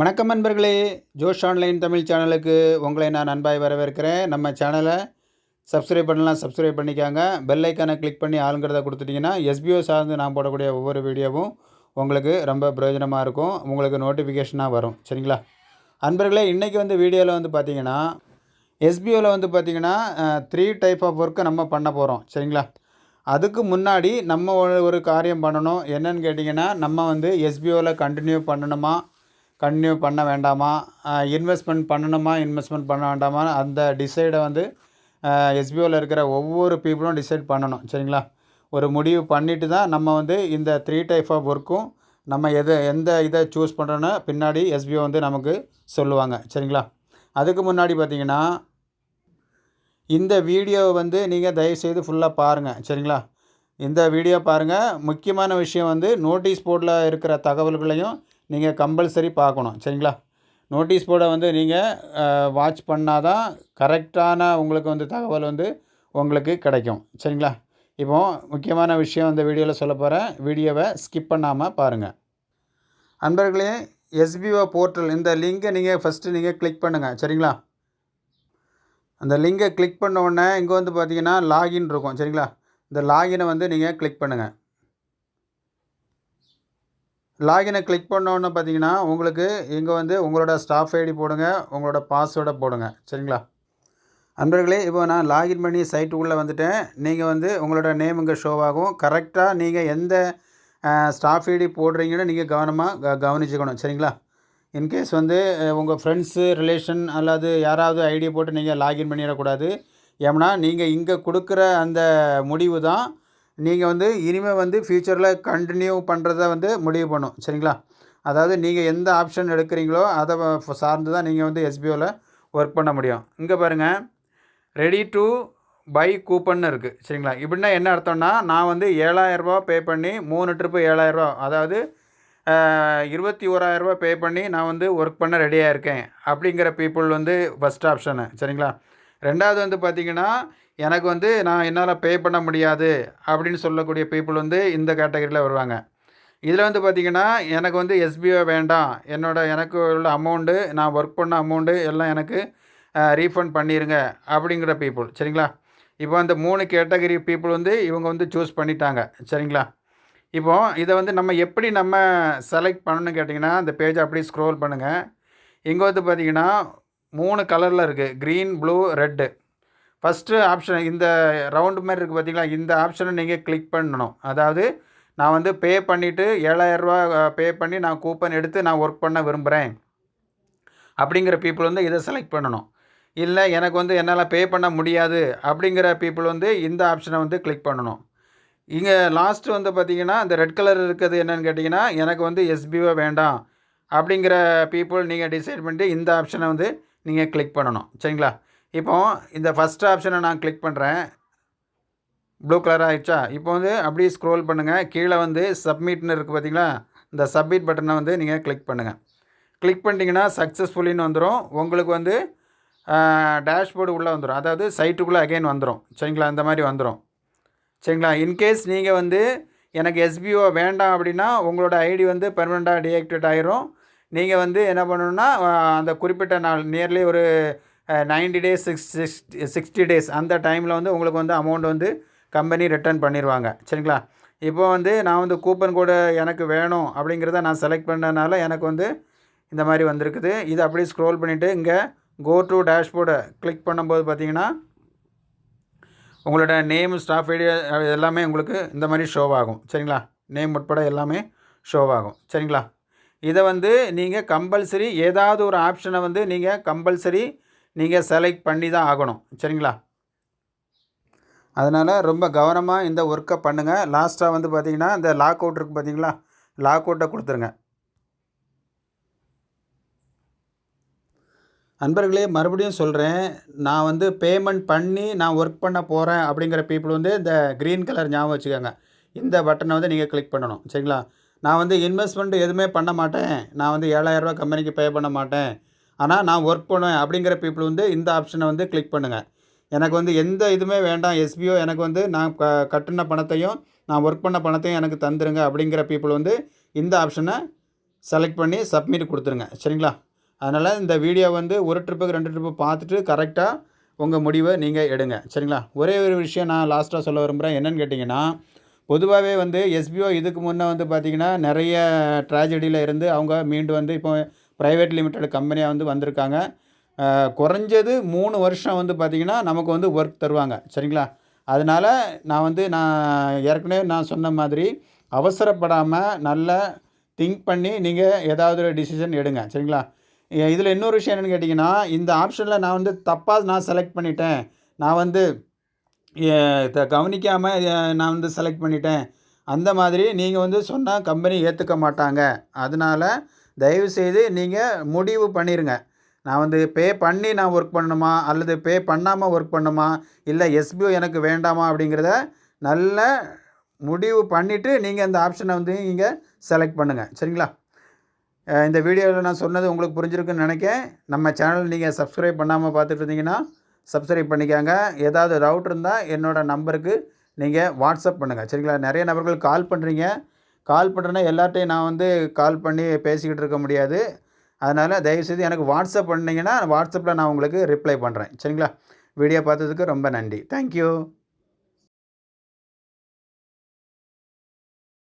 வணக்கம் நண்பர்களே. ஜோஷ் ஆன்லைன் தமிழ் சேனலுக்கு உங்களை நான் அன்பாய் வரவேற்கிறேன். நம்ம சேனலை சப்ஸ்கிரைப் பண்ணலாம் சப்ஸ்கிரைப் பண்ணிக்காங்க. பெல் ஐக்கானை கிளிக் பண்ணி ஆளுங்கிறத கொடுத்துட்டிங்கன்னா எஸ்பிஓ சார்ந்து நான் போடக்கூடிய ஒவ்வொரு வீடியோவும் உங்களுக்கு ரொம்ப பிரயோஜனமாக இருக்கும். உங்களுக்கு நோட்டிஃபிகேஷனாக வரும். சரிங்களா? அன்பர்களே இன்றைக்கி வந்து வீடியோவில் வந்து பார்த்தீங்கன்னா எஸ்பிஓவில் வந்து பார்த்திங்கன்னா த்ரீ டைப் ஆஃப் ஒர்க்கு நம்ம பண்ண போகிறோம் சரிங்களா? அதுக்கு முன்னாடி நம்ம ஒரு ஒரு காரியம் பண்ணணும். என்னன்னு கேட்டிங்கன்னா நம்ம வந்து எஸ்பிஓவில் கண்டினியூ பண்ணணுமா? கண்டினியூ பண்ண வேண்டாமா? இன்வெஸ்ட்மெண்ட் பண்ணணுமா? இன்வெஸ்ட்மெண்ட் பண்ண வேண்டாமா? அந்த டிசைடை வந்து எஸ்பிஓவில் இருக்கிற ஒவ்வொரு பீப்புளும் டிசைட் பண்ணணும் சரிங்களா? ஒரு முடிவு பண்ணிட்டு தான் நம்ம வந்து இந்த த்ரீ டைப் ஆஃப் ஒர்க்கும் நம்ம எது எந்த இதை சூஸ் பண்ணுறோன்னு பின்னாடி எஸ்பிஓ வந்து நமக்கு சொல்லுவாங்க சரிங்களா? அதுக்கு முன்னாடி பார்த்தீங்கன்னா இந்த வீடியோவை வந்து நீங்கள் தயவுசெய்து ஃபுல்லாக பாருங்கள் சரிங்களா? இந்த வீடியோ பாருங்கள் முக்கியமான விஷயம் வந்து நோட்டீஸ் போர்டில் இருக்கிற தகவல்களையும் நீங்கள் கம்பல்சரி பார்க்கணும் சரிங்களா? நோட்டீஸ் போர்டை வந்து நீங்கள் வாட்ச் பண்ணால் தான் கரெக்டான உங்களுக்கு வந்து தகவல் வந்து உங்களுக்கு கிடைக்கும் சரிங்களா? இப்போ முக்கியமான விஷயம் அந்த வீடியோவில் சொல்ல போகிறேன் வீடியோவை ஸ்கிப் பண்ணாமல் பாருங்கள் அன்பர்களே எஸ்பிஓ போர்ட்டல் இந்த லிங்கை நீங்கள் ஃபஸ்ட்டு நீங்கள் கிளிக் பண்ணுங்கள் சரிங்களா? அந்த லிங்கை கிளிக் பண்ண உடனே இங்கே வந்து பார்த்தீங்கன்னா லாகின் இருக்கும் சரிங்களா? இந்த லாகினை வந்து நீங்கள் கிளிக் பண்ணுங்கள் லாகினை கிளிக் பண்ணோன்னு பார்த்தீங்கன்னா உங்களுக்கு இங்கே வந்து உங்களோட ஸ்டாஃப் ஐடி போடுங்க உங்களோட பாஸ்வேர்டை போடுங்க. சரிங்களா? அன்பர்களே இப்போ நான் லாகின் பண்ணி சைட்டுக்குள்ளே வந்துட்டேன். நீங்கள் வந்து உங்களோட நேம் இங்கே ஷோவாகும் கரெக்டாக நீங்கள் எந்த ஸ்டாஃப் ஐடி போடுறீங்கன்னு நீங்கள் கவனமாக க கவனிச்சுக்கணும். சரிங்களா? இன்கேஸ் வந்து உங்கள் ஃப்ரெண்ட்ஸு ரிலேஷன் அல்லது யாராவது ஐடியை போட்டு நீங்கள் லாகின் பண்ணிடக்கூடாது. ஏன்னா நீங்கள் இங்கே கொடுக்குற அந்த முடிவு தான் நீங்கள் வந்து இனிமேல் வந்து ஃப்யூச்சரில் கண்டினியூ பண்ணுறத வந்து முடிவு பண்ணும். சரிங்களா? அதாவது நீங்கள் எந்த ஆப்ஷன் எடுக்கிறீங்களோ அதை சார்ந்து தான் நீங்கள் வந்து எஸ்பிஓவில் ஒர்க் பண்ண முடியும். இங்கே பாருங்கள் ரெடி டு பை கூப்பன்னு இருக்குது சரிங்களா? இப்படின்னா என்ன அர்த்தம்னா நான் வந்து ஏழாயிரரூபா பே பண்ணி மூணு ட்ரிப்பு ஏழாயிரரூபா அதாவது இருபத்தி ஓராயிரரூபா பே பண்ணி நான் வந்து ஒர்க் பண்ண ரெடியாக இருக்கேன். அப்படிங்கிற பீப்புள் வந்து ஃபஸ்ட் ஆப்ஷனு சரிங்களா? ரெண்டாவது வந்து பார்த்திங்கன்னா எனக்கு வந்து நான் என்னால் பே பண்ண முடியாது அப்படின்னு சொல்லக்கூடிய பீப்புள் வந்து இந்த கேட்டகரியில் வருவாங்க. இதில் வந்து பார்த்திங்கன்னா எனக்கு வந்து எஸ்பிஓ வேண்டாம். என்னோட எனக்கு உள்ள அமௌண்ட்டு நான் ஒர்க் பண்ண அமௌண்ட்டு எல்லாம் எனக்கு ரீஃபண்ட் பண்ணிடுங்க அப்படிங்கிற பீப்புள் சரிங்களா? இப்போ அந்த மூணு கேட்டகரி பீப்புள் வந்து இவங்க வந்து சூஸ் பண்ணிட்டாங்க. சரிங்களா? இப்போ இதை வந்து நம்ம எப்படி நம்ம செலக்ட் பண்ணணும்னு கேட்டிங்கன்னா அந்த பேஜை அப்படியே ஸ்க்ரோல் பண்ணுங்கள் இங்கே வந்து பார்த்திங்கன்னா மூணு கலரில் இருக்குது green blue red first option இந்த ரவுண்டு மாதிரி இருக்குது பார்த்தீங்களா இந்த ஆப்ஷனை நீங்கள் கிளிக் பண்ணணும். அதாவது நான் வந்து பே பண்ணிவிட்டு ஏழாயிரரூவா பே பண்ணி நான் கூப்பன் எடுத்து நான் ஒர்க் பண்ண விரும்புகிறேன் அப்படிங்கிற பீப்புள் வந்து இதை செலக்ட் பண்ணணும். இல்லை எனக்கு வந்து என்னால் பே பண்ண முடியாது அப்படிங்கிற பீப்புள் வந்து இந்த ஆப்ஷனை வந்து கிளிக் பண்ணணும். இங்கே லாஸ்ட்டு வந்து பார்த்திங்கன்னா இந்த ரெட் கலர் இருக்கிறது என்னென்னு கேட்டிங்கன்னா எனக்கு வந்து எஸ்பிஓ வேண்டாம் அப்படிங்கிற பீப்புள் நீங்கள் டிசைட் பண்ணிட்டு இந்த ஆப்ஷனை வந்து நீங்கள் கிளிக் பண்ணணும். சரிங்களா? இப்போ இந்த ஃபஸ்ட் ஆப்ஷனை நான் கிளிக் பண்ணுறேன் ப்ளூ கலர் ஆகிடுச்சா இப்போ வந்து அப்படியே ஸ்க்ரோல் பண்ணுங்கள் கீழே வந்து சப்மிட்னு இருக்குது பார்த்தீங்களா இந்த சப்மிட் பட்டனை வந்து நீங்கள் கிளிக் பண்ணுங்கள் கிளிக் பண்ணிட்டீங்கன்னா சக்ஸஸ்ஃபுல்லின்னு வந்துடும் உங்களுக்கு வந்து டேஷ்போர்டு உள்ளே வந்துடும் அதாவது சைட்டுக்குள்ளே அகைன் வந்துடும் சரிங்களா? இந்த மாதிரி வந்துடும் சரிங்களா? இன்கேஸ் நீங்கள் வந்து எனக்கு எஸ்பிஓ வேண்டாம் அப்படின்னா உங்களோட ஐடி வந்து பெர்மனெண்ட்டாக டிஆக்டிவேட் ஆகிரும் நீங்கள் வந்து என்ன பண்ணணுன்னா அந்த குறிப்பிட்ட நாள் நியர்லி ஒரு ninety days six sixty days அந்த டைமில் வந்து உங்களுக்கு வந்து அமௌண்ட் வந்து கம்பெனி ரிட்டர்ன் பண்ணிடுவாங்க சரிங்களா? இப்போ வந்து நான் வந்து கூப்பன் கோடு எனக்கு வேணும் அப்படிங்கிறத நான் செலக்ட் பண்ணனால எனக்கு வந்து இந்த மாதிரி வந்திருக்குது. இது அப்படியே ஸ்க்ரோல் பண்ணிவிட்டு இங்கே கோ டு டேஷ்போர்டை கிளிக் பண்ணும்போது பார்த்தீங்கன்னா உங்களோட நேம் ஸ்டாஃப் ஐடியா எல்லாமே உங்களுக்கு இந்த மாதிரி ஷோவாகும் ஆகும். சரிங்களா? நேம் உட்பட எல்லாமே ஷோவாகும் ஆகும். சரிங்களா? இதை வந்து நீங்கள் கம்பல்சரி ஏதாவது ஒரு ஆப்ஷனை வந்து நீங்கள் கம்பல்சரி நீங்கள் செலக்ட் பண்ணி தான் ஆகணும். சரிங்களா? அதனால் ரொம்ப கவனமாக இந்த ஒர்க்கை பண்ணுங்கள் லாஸ்ட்டாக வந்து பார்த்திங்கன்னா இந்த லாக் அவுட் இருக்குது பார்த்தீங்களா? லாக் அவுட்டை கொடுத்துருங்க. அன்பர்களே மறுபடியும் சொல்கிறேன் நான் வந்து பேமெண்ட் பண்ணி நான் ஒர்க் பண்ண போகிறேன் அப்படிங்கிற பீப்புள் வந்து இந்த க்ரீன் கலர் ஞாபகம் வச்சுக்கோங்க. இந்த பட்டனை வந்து நீங்கள் கிளிக் பண்ணணும். சரிங்களா? நான் வந்து இன்வெஸ்ட்மெண்ட் எதுவுமே பண்ண மாட்டேன். நான் வந்து ஏழாயிரரூபா கம்பெனிக்கு பே பண்ண மாட்டேன். ஆனால் நான் ஒர்க் பண்ணுவேன் அப்படிங்கிற பீப்புள் வந்து இந்த ஆப்ஷனை வந்து கிளிக் பண்ணுங்கள் எனக்கு வந்து எந்த இதுவுமே வேண்டாம் எஸ்பிஓ எனக்கு வந்து நான் க கட்டின பணத்தையும் நான் ஒர்க் பண்ண பணத்தையும் எனக்கு தந்துருங்க அப்படிங்கிற பீப்புள் வந்து இந்த ஆப்ஷனை செலக்ட் பண்ணி சப்மிட் கொடுத்துருங்க. சரிங்களா? அதனால் இந்த வீடியோ வந்து ஒரு ட்ரிப்புக்கு ரெண்டு ட்ரிப்பு பார்த்துட்டு கரெக்டாக உங்கள் முடிவை நீங்கள் எடுங்க. சரிங்களா? ஒரே ஒரு விஷயம் நான் லாஸ்ட்டாக சொல்ல விரும்புகிறேன் என்னென்னு கேட்டிங்கன்னா பொதுவாகவே வந்து எஸ்பிஓ இதுக்கு முன்னே வந்து பார்த்திங்கன்னா நிறைய ட்ராஜடியில் இருந்து அவங்க மீண்டு வந்து இப்போ ப்ரைவேட் லிமிடெட் கம்பெனியாக வந்து வந்திருக்காங்க. குறைஞ்சது மூணு வருஷம் வந்து பார்த்திங்கன்னா நமக்கு வந்து ஒர்க் தருவாங்க. சரிங்களா? அதனால் நான் வந்து நான் ஏற்கனவே நான் சொன்ன மாதிரி அவசரப்படாமல் நல்லா திங்க் பண்ணி நீங்கள் ஏதாவது ஒரு டிசிஷன் எடுங்க. சரிங்களா? இதில் இன்னொரு விஷயம் என்னென்னு கேட்டிங்கன்னா இந்த ஆப்ஷனில் நான் வந்து தப்பாக நான் செலக்ட் பண்ணிட்டேன். நான் வந்து கவனிக்காமல் நான் வந்து செலக்ட் பண்ணிட்டேன். அந்த மாதிரி நீங்கள் வந்து சொன்னால் கம்பெனி ஏற்றுக்க மாட்டாங்க. அதனால் தயவுசெய்து நீங்கள் முடிவு பண்ணிடுங்க நான் வந்து பே பண்ணி நான் ஒர்க் பண்ணணுமா? அல்லது பே பண்ணாமல் ஒர்க் பண்ணணுமா? இல்லை எஸ்பிஓ எனக்கு வேண்டாமா? அப்படிங்கிறத நல்ல முடிவு பண்ணிவிட்டு நீங்கள் இந்த ஆப்ஷனை வந்து நீங்கள் செலக்ட் பண்ணுங்கள் சரிங்களா? இந்த வீடியோவில் நான் சொன்னது உங்களுக்கு புரிஞ்சிருக்குன்னு நினைக்கேன் நம்ம சேனல் நீங்கள் சப்ஸ்கிரைப் பண்ணாமல் பார்த்துட்டு இருந்தீங்கன்னா சப்ஸ்கிரைப் பண்ணிக்காங்க. ஏதாவது டவுட் இருந்தால் என்னோடய நம்பருக்கு நீங்கள் வாட்ஸ்அப் பண்ணுங்கள் சரிங்களா? நிறைய நபர்கள் கால் பண்ணுறீங்க கால் பண்ணுறேன்னா எல்லார்ட்டையும் நான் வந்து கால் பண்ணி பேசிக்கிட்டு இருக்க முடியாது. அதனால் தயவுசெய்து எனக்கு வாட்ஸ்அப் பண்ணிங்கன்னா வாட்ஸ்அப்பில் நான் உங்களுக்கு ரிப்ளை பண்ணுறேன் சரிங்களா? வீடியோ பார்த்ததுக்கு ரொம்ப நன்றி. தேங்க்யூ